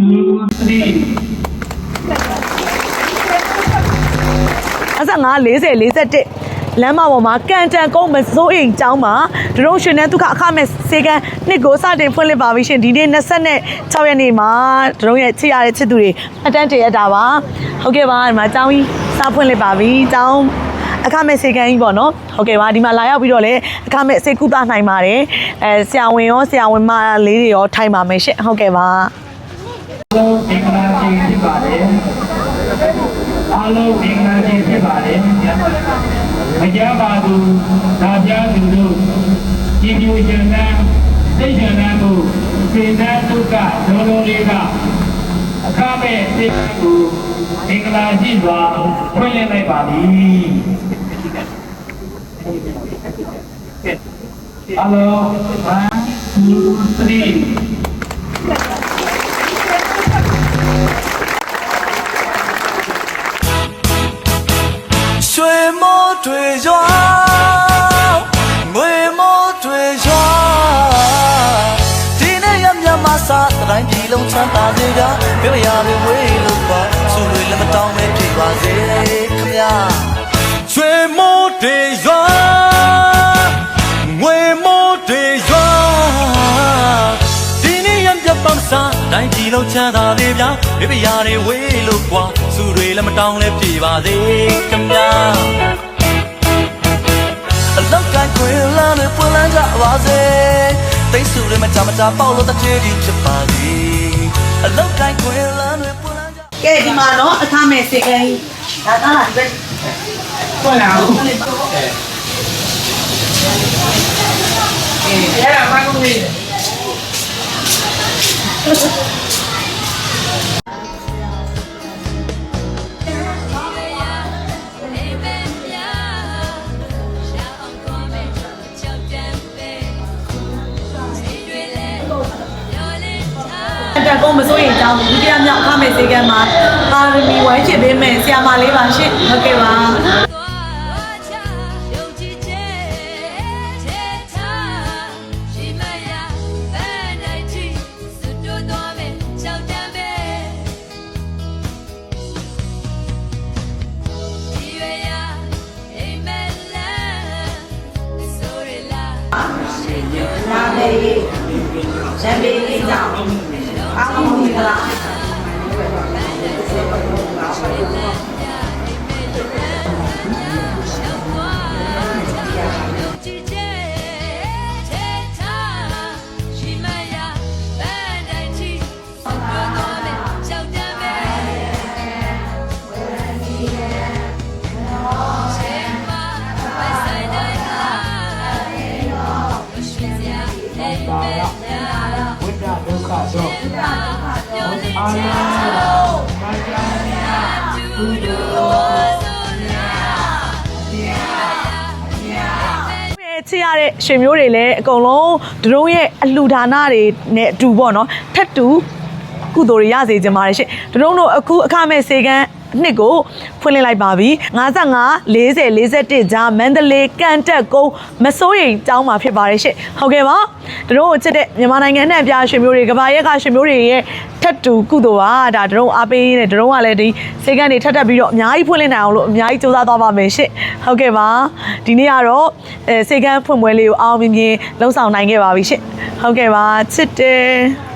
two three အဆက်9 40 41လမ်းမပေါ်မှာကန်တန်ကုန်းမစိုးအိမ်ကျောင်းမှာဒရုန်းရှင်နဲ့ဒုက္ခအခမဲ့စေကန်နှစ်ကိုစတင်ဖွင့်လှစ်ပါပြီရှင်ဒီနေ့26ရက်နေ့မှာဒရုန်းရဲ့ချစ်ရတဲ့ချစ်သူတွေအတန်းတရရတာပါဟုတ်ကဲ့ပါဒီမှာကျောင်းကြီးစဖွင့်လှစ်ပါပြီကျောင်းအခမဲ့စေကန်ကြီးပေါ့နော်ဟုတ်ကဲ့ပါဒီမှာလာရောက်ပြီးတော့လည်းအခမဲ့စေကုသနိုင်ပါတယ်အဲဆရာဝန်ရောဆရာဝန်မလေးတွေရောထိုင်ပါမယ်ရှင့်ဟုတ်ကဲ့ပါ လုံးမင်္ဂလာရှင်ဖြစ်ပါတယ်အားလုံးမင်္ဂလာရှင်ဖြစ်ပါတယ်မကြပါဘူးဒါပြသူတို့ကြည်ပြူရှင်နဲ့သိဉာဏ်မှုစေတဒုက္ခဒုံလုံးလေးကအခမဲ့စိတ်ကိုမင်္ဂလာရှိစွာဖွင့်လှစ်လိုက်ပါပြီအားလုံး1 2 3 လုံးချမ်းသာစေကြပြောရရဝေးလို့ပါသူတွေလည်းမတောင်းမဲဖြစ်ပါစေခမညာရွှေမိုးတွေရွာငွေမိုးတွေရွာဒီနေ့ရမြတ်မစာတိုင်းပြည်လုံးချမ်းသာစေကြပြပြရရဝေးလို့ကွာသူတွေလည်းမတောင်းလဲဖြစ်ပါစေခမညာအလောက်ကခွေလမ်းနဲ့ပွင့်လန်းကြပါစေတိတ်ဆူတွေမချမချပေါက်လို့တစ်ပြေးကြီးဖြစ်ပါစေအ ကြကဲဒီမှာတော့အခမဲ့စေကန်ကြီးဒါသားလားဒီဘက်ဖွင့်လာဦးအဲ့ဒါဘာကုန်လဲ တက်ကုန်းမစိုးရင်ကြောင်းဒုတိယမြောက်အခမဲ့စေကန်မှာပါရမီဝိုင်းချစ်ပေးမယ်ဆရာမလေးပါရှင့်ဟုတ်ကဲ့ပါလာမယ်ရန်ပေးလေးကြောင်း အားလုံး ချစ်ရတဲ့ရှင်မျိုးတွေလည်းအကုန်လုံးဒရုန်းရဲ့အလှူဒါနတွေနဲ့အတူပေါ့နော်ထက်တူကုသိုလ်တွေရစေချင်ပါတယ်ရှင်ဒရုန်းတို့အခုအခမဲ့စေကန် နှစ်ကိုဖွင့်လှစ်လိုက်ပါပြီ55 40 41ကြားမန္တလေးကန့်တက်ကုန်းမစိုးရိမ်ကျောင်းမှာဖြစ်ပါတယ်ရှင်ဟုတ်ကဲ့ပါဒရုန်းကိုချစ်တဲ့မြန်မာနိုင်ငံနဲ့အပြားရှင်မျိုးတွေကဘာရက်ကရှင်မျိုးတွေရဲ့ထက်တူကုသိုလ်ပါဒါဒရုန်းအားပေးရင်းနဲ့ဒရုန်းကလည်းဒီစေကန်တွေထက်တက်ပြီးတော့အများကြီးဖွင့်လှစ်နိုင်အောင်လို့အများကြီးစူးစမ်းသွားပါမယ်ရှင်ဟုတ်ကဲ့ပါဒီနေ့ကတော့အဲစေကန်ဖွင့်ပွဲလေးကိုအောင်မြင်မြင်လှုပ်ဆောင်နိုင်ခဲ့ပါပြီရှင်ဟုတ်ကဲ့ပါချစ်တယ်